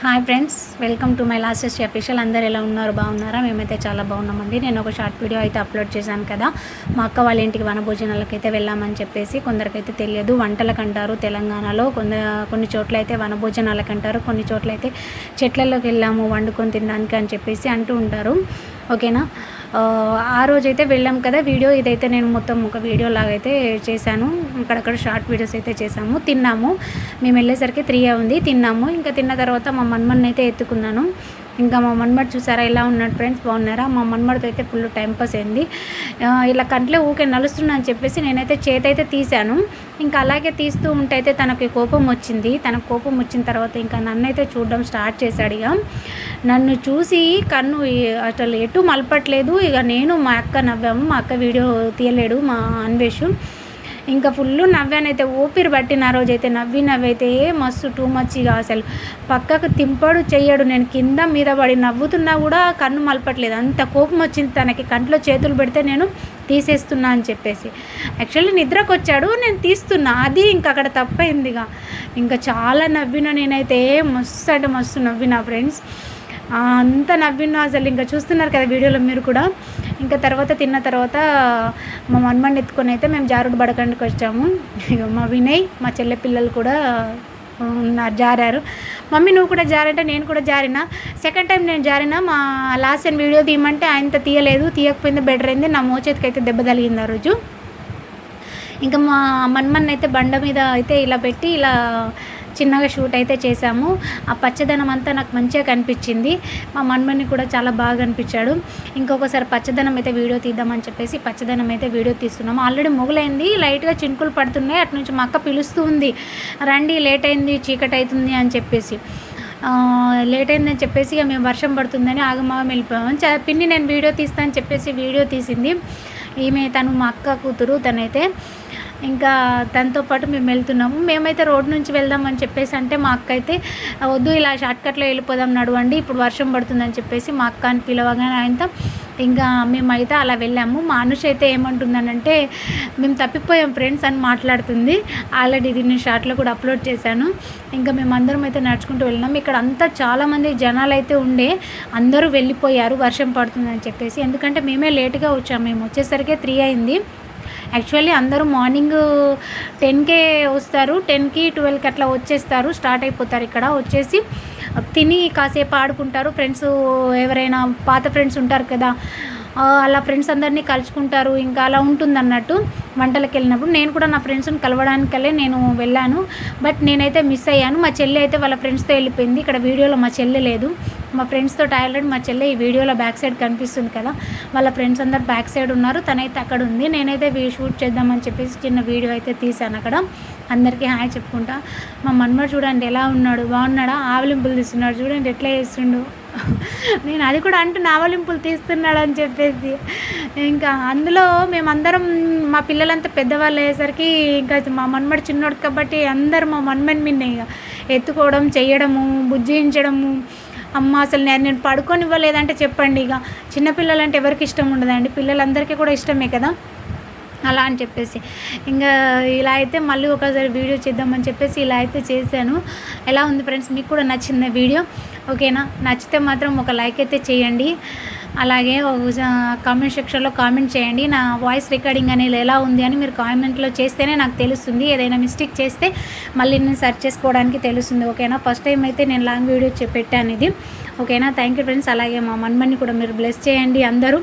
Hi friends welcome to my latest official అందరు ఎలా ఉన్నారు? బాగున్నారా? మేమైతే చాలా బాగున్నామండి. నేను ఒక షార్ట్ వీడియో అయితే అప్లోడ్ చేశాను కదా. మా అక్క వాళ్ళ ఇంటికి వనభోజనాలకైతే వెళ్ళామని చెప్పేసి కొందరికైతే తెలియదు. వంటలకు అంటారు తెలంగాణలో. కొంద కొన్ని చోట్ల అయితే వనభోజనాలకు అంటారు. కొన్ని చోట్ల అయితే చెట్లలోకి వెళ్ళాము వండుకొని తినడానికి అని చెప్పేసి అంటూ ఉంటారు. ఓకేనా? ఆ, రోజైతే వెళ్ళాం కదా వీడియో. ఇదైతే నేను మొత్తం ఒక వీడియో లాగైతే చేశాను. అక్కడక్కడ షార్ట్ వీడియోస్ అయితే చేసాము తిన్నాము. మేము వెళ్ళేసరికి త్రీ ఉంది. తిన్నాము. ఇంకా తిన్న తర్వాత మా మన్మన్ అయితే ఎత్తుకున్నాను. ఇంకా మా మన్మడ్ చూసారా ఇలా ఉన్నాడు ఫ్రెండ్స్? బాగున్నారా? మా మన్మడితో అయితే ఫుల్ టైం పాస్ అయింది. ఇలా కంట్లో ఊకే నలుస్తున్నా అని చెప్పేసి నేనైతే చేతైతే తీశాను. ఇంకా అలాగే తీస్తూ ఉంటే అయితే తనకి కోపం వచ్చింది. తనకు కోపం వచ్చిన తర్వాత ఇంకా నన్ను అయితే చూడడం స్టార్ట్ చేశాడు ఇక. నన్ను చూసి కన్ను అసలు ఎటు మలపట్లేదు. ఇక నేను మా అక్క నవ్వాము. మా అక్క వీడియో తీయలేడు మా అన్వేషు. ఇంకా ఫుల్ నవ్వానైతే ఊపిరి పట్టిన ఆ రోజైతే నవ్వి నవ్వైతే మస్తు టూ మచ్ ఇక అసలు. పక్కకు తింపడు చెయ్యడు నేను కింద మీద పడి నవ్వుతున్నా కూడా కన్ను మలపట్లేదు. అంత కోపం వచ్చింది తనకి కంట్లో చేతులు పెడితే నేను తీసేస్తున్నా అని చెప్పేసి. యాక్చువల్లీ నిద్రకు వచ్చాడు నేను తీస్తున్నా. అది ఇంకా అక్కడ తప్పైంది ఇక ఇంకా చాలా నవ్విన నేనైతే మస్తు అంటే మస్తు నవ్విన ఫ్రెండ్స్. అంత నవ్విన అసలు. ఇంకా చూస్తున్నారు కదా వీడియోలో మీరు కూడా. ఇంకా తర్వాత తిన్న తర్వాత మా మన్మని ఎత్తుకొని అయితే మేము జారుడు బడకండికి వచ్చాము. మా వినయ్ మా చెల్లె పిల్లలు కూడా ఉన్నారు జారారు. మమ్మీ నువ్వు కూడా జారంటే నేను కూడా జారిన? సెకండ్ టైం నేను జారిన మా లాస్ట్ టైం వీడియో తీయమంటే ఆయనతో తీయలేదు తీయకపోయింది బెటర్ అయింది నా మోచేతికి అయితే దెబ్బ తగిలింది ఆ రోజు. ఇంకా మా మన్మన్ అయితే బండ మీద అయితే ఇలా పెట్టి ఇలా చిన్నగా షూట్ అయితే చేశాము. ఆ పచ్చదనం అంతా నాకు మంచిగా కనిపించింది. మా మన్మని కూడా చాలా బాగా అనిపించాడు. ఇంకొకసారి పచ్చదనం అయితే వీడియో తీద్దామని చెప్పేసి పచ్చదనం అయితే వీడియో తీస్తున్నాము. ఆల్రెడీ మొగలైంది లైట్గా చినుకులు పడుతున్నాయి. అటు నుంచి మా అక్క పిలుస్తూ ఉంది రండి లేట్ అయింది చీకటి అవుతుంది అని చెప్పేసి. లేట్ అయిందని చెప్పేసి ఇక మేము వర్షం పడుతుందని ఆగమాగం వెళ్ళిపోయాము. పిన్ని నేను వీడియో తీస్తాను చెప్పేసి వీడియో తీసింది. ఈమె తను మా అక్క కూతురు తనైతే. ఇంకా తనతో పాటు మేము వెళ్తున్నాము. మేమైతే రోడ్ నుంచి వెళ్దామని చెప్పేసి అంటే మా అక్క అయితే వద్దు ఇలా షార్ట్కట్లో వెళ్ళిపోదాం నడవండి ఇప్పుడు వర్షం పడుతుందని చెప్పేసి మా అక్క అని పిలవగానే ఆయనతో ఇంకా మేమైతే అలా వెళ్ళాము. మా అనుష అయితే ఏమంటుందనంటే మేము తప్పిపోయాం ఫ్రెండ్స్ అని మాట్లాడుతుంది. ఆల్రెడీ ఇది నేను షార్ట్లో కూడా అప్లోడ్ చేశాను. ఇంకా మేము అందరం అయితే నడుచుకుంటూ వెళ్ళినాం ఇక్కడ అంతా చాలామంది జనాలు అయితే ఉండే అందరూ వెళ్ళిపోయారు వర్షం పడుతుందని చెప్పేసి. ఎందుకంటే మేమే లేట్గా వచ్చాము మేము వచ్చేసరికి త్రీ అయింది. యాక్చువల్లీ అందరూ మార్నింగ్ టెన్కే వస్తారు. టెన్కి ట్వెల్వ్కి అట్లా వచ్చేస్తారు. స్టార్ట్ అయిపోతారు ఇక్కడ. వచ్చేసి తిని కాసేపు ఆడుకుంటారు. ఫ్రెండ్స్ ఎవరైనా పాత ఫ్రెండ్స్ ఉంటారు కదా అలా ఫ్రెండ్స్ అందరినీ కలుసుకుంటారు ఇంకా అలా ఉంటుంది అన్నట్టు వంటలకు వెళ్ళినప్పుడు నేను కూడా నా ఫ్రెండ్స్ని కలవడానికలే నేను వెళ్ళాను. బట్ నేనైతే మిస్ అయ్యాను. మా చెల్లి అయితే వాళ్ళ ఫ్రెండ్స్తో వెళ్ళిపోయింది. ఇక్కడ వీడియోలో మా చెల్లె లేదు. మా ఫ్రెండ్స్తో ఆల్రెడీ మా చెల్లె ఈ వీడియోలో బ్యాక్ సైడ్ కనిపిస్తుంది కదా. వాళ్ళ ఫ్రెండ్స్ అందరు బ్యాక్ సైడ్ ఉన్నారు. తనైతే అక్కడ ఉంది. నేనైతే వీ- షూట్ చేద్దామని చెప్పేసి చిన్న వీడియో అయితే తీశాను అక్కడ. అందరికీ హాయ్ చెప్పుకుంటా. మా మన్మడు చూడండి ఎలా ఉన్నాడు. బాగున్నాడా? ఆవలింపులు తీస్తున్నాడు. చూడండి ఎట్లా చేస్తుండు. నేను అది కూడా అంటున్నా ఆవలింపులు తీస్తున్నాడు అని చెప్పేసి. ఇంకా అందులో మేమందరం మా పిల్లలంతా పెద్దవాళ్ళు అయ్యేసరికి ఇంకా మా మన్మడు చిన్నోడు కాబట్టి అందరు మా మన్మని మిన్నే ఇక. ఎత్తుకోవడం చేయడము బుజ్జించడము అమ్మ అసలు నేను నేను పడుకొని ఇవ్వలేదంటే చెప్పండి ఇక. చిన్నపిల్లలంటే ఎవరికి ఇష్టం ఉండదండి. పిల్లలందరికీ కూడా ఇష్టమే కదా? అలా అని చెప్పేసి. ఇంకా ఇలా అయితే మళ్ళీ ఒకసారి వీడియో చేద్దామని చెప్పేసి ఇలా అయితే చేశాను. ఎలా ఉంది ఫ్రెండ్స్? మీకు కూడా నచ్చింది వీడియో? ఓకేనా? నచ్చితే మాత్రం ఒక లైక్ అయితే చేయండి. అలాగే కామెంట్ సెక్షన్లో కామెంట్ చేయండి. నా వాయిస్ రికార్డింగ్ అనేది ఎలా ఉంది అని మీరు కామెంట్లో చేస్తేనే నాకు తెలుస్తుంది. ఏదైనా మిస్టేక్ చేస్తే మళ్ళీ నేను సెర్చ్ చేసుకోవడానికి తెలుస్తుంది. ఓకేనా? ఫస్ట్ టైం అయితే నేను లాంగ్ వీడియో చె- పెట్టాను ఇది. ఓకేనా? థ్యాంక్ యూ ఫ్రెండ్స్ అలాగే మా మన్మని కూడా మీరు బ్లెస్ చేయండి అందరూ.